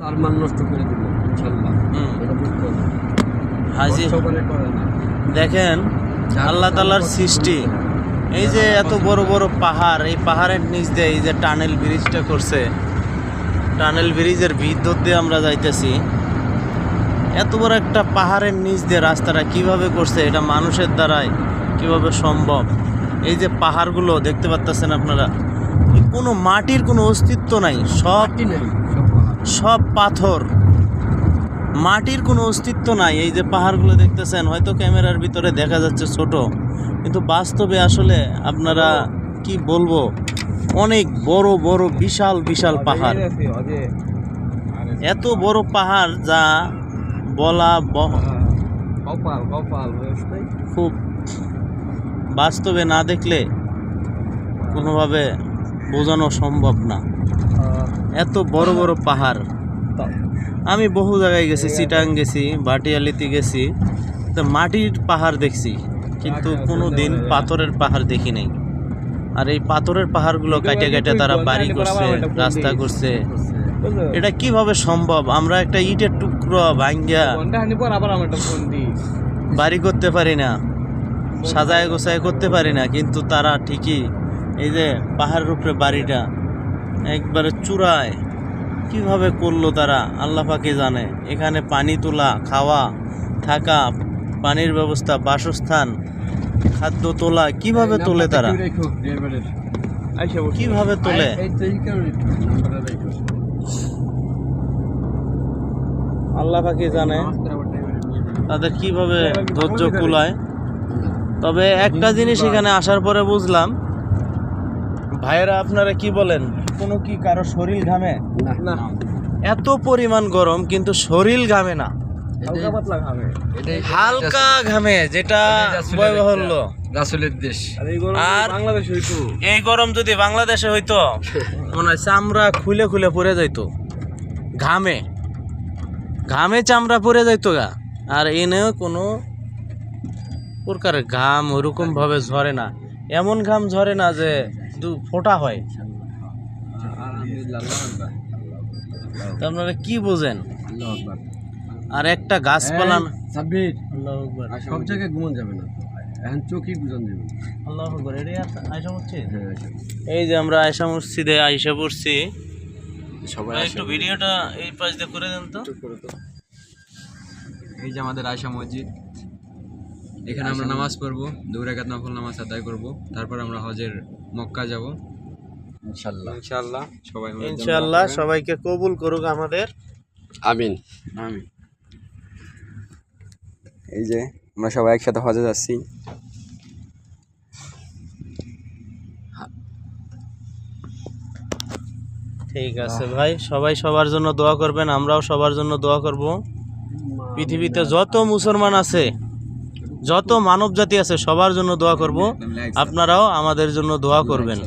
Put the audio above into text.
তার মান নষ্ট করে ইনশাল্লাহ। এটা বুঝতে হবে। হাজি দেখেন আল্লাহ তালার সৃষ্টি। এই যে এত বড় বড় পাহাড় এই পাহাড়ের নিচ দিয়ে এই যে টানেল ব্রিজটা করছে টানেল ব্রিজের ভিতর দিয়ে আমরা যাইতেছি। এত বড় একটা পাহাড়ের নিচ দিয়ে রাস্তাটা কীভাবে করছে এটা মানুষের দ্বারাই কীভাবে সম্ভব? এই যে পাহাড়গুলো দেখতে পাচ্ছেন আপনারা? কোনো মাটির কোনো অস্তিত্ব নাই সব সব পাথর। মাটির কোনো অস্তিত্ব নাই। এই যে পাহাড়গুলো দেখতেছেন হয়তো ক্যামেরার ভিতরে দেখা যাচ্ছে ছোট। কিন্তু বাস্তবে আসলে আপনারা কি বলব? অনেক বড় বড় বিশাল বিশাল পাহাড়। এত বড় পাহাড় যা বলা খুব বাস্তবে না দেখলে কোনোভাবে বোঝানো সম্ভব না। এত বড় বড় পাহাড়। আমি বহু জায়গায় গেছি চিটাং গেছি বাটিয়ালিতে গেছি। তো মাটির পাহাড় দেখছি কিন্তু কোনো দিন পাথরের পাহাড় দেখি নাই। আর এই পাথরের পাহাড়গুলো কাটে কাটে তারা বাড়ি করছে রাস্তা করছে। এটা কীভাবে সম্ভব? আমরা একটা ইটের টুকরো ভাঙ্গিয়া বাড়ি করতে পারি না সাজায় গোছায় করতে পারি না কিন্তু তারা ঠিকই এই যে পাহাড়ের উপরে বাড়িটা একবারে চূড়ায়। কীভাবে করল তারা? আল্লাহ পাকে জানে। এখানে পানি তোলা খাওয়া থাকা পানির ব্যবস্থা বাসস্থান খাদ্য তোলা কীভাবে তোলে তারা? কীভাবে তোলে? আল্লাহ পাকে জানে। তাদের কীভাবে ধৈর্য কুলায়। তবে একটা জিনিস এখানে আসার পরে বুঝলাম। ভাইয়েরা আপনারা কি বলেন? কোনো কি কারও শরীর ঘামে? না। এত পরিমাণ গরম কিন্তু শরীর ঘামে না। হালকা পাতলা খাবে হালকা ঘামে যেটা বয়বহল্য রাসুলের দেশ। আর বাংলাদেশ হইতো। এই গরম যদি বাংলাদেশে হইতো মনে হয় চামড়া খুলে খুলে পড়ে যাইতো। ঘামে। ঘামে চামড়া পড়ে যাইতো গা। আর এনেও কোনো প্রকার ঘাম ওরকম ভাবে ঝরে না। এমন ঘাম ঝরে না যে দু ফোঁটা হয়। তো আপনারা কি বোঝেন? আল্লাহু আর একটা গাছপালা সাব্বির সব জায়গায় ঘুমন যাবে না এখন চোখই বুঝান যাবে আল্লাহু আকবার এটাই আস- আয়সা মসজিদ? হ্যাঁ এই যে আমরা আয়সা মসজিদে আয়সা পড়ছি। সবাই একটু ভিডিওটা এই পাশ দিয়ে করে দেন তো। এই যে আমাদের আয়সা মসজিদ। এখানে আমরা নামাজ পড়ব দুই রাকাত নফল নামাজ আদায় করব। তারপর আমরা হজের মক্কা যাব। ইনশাআল্লাহ। ইনশাআল্লাহ। সবাই হজের জন্য ইনশাআল্লাহ দোয়া করবেন। সবাইকে কবুল করুক আমাদের। আমিন। আমিন। এই যে আমরা সবাই একসাথে হজে যাচ্ছি। ঠিক আছে ভাই সবাই সবার জন্য দোয়া করবেন আমরাও সবার জন্য দোয়া করব। পৃথিবীতে যত মুসলমান আছে যত মানব জাতি আছে সবার জন্য দোয়া করব। আপনারাও আমাদের জন্য দোয়া করবেন।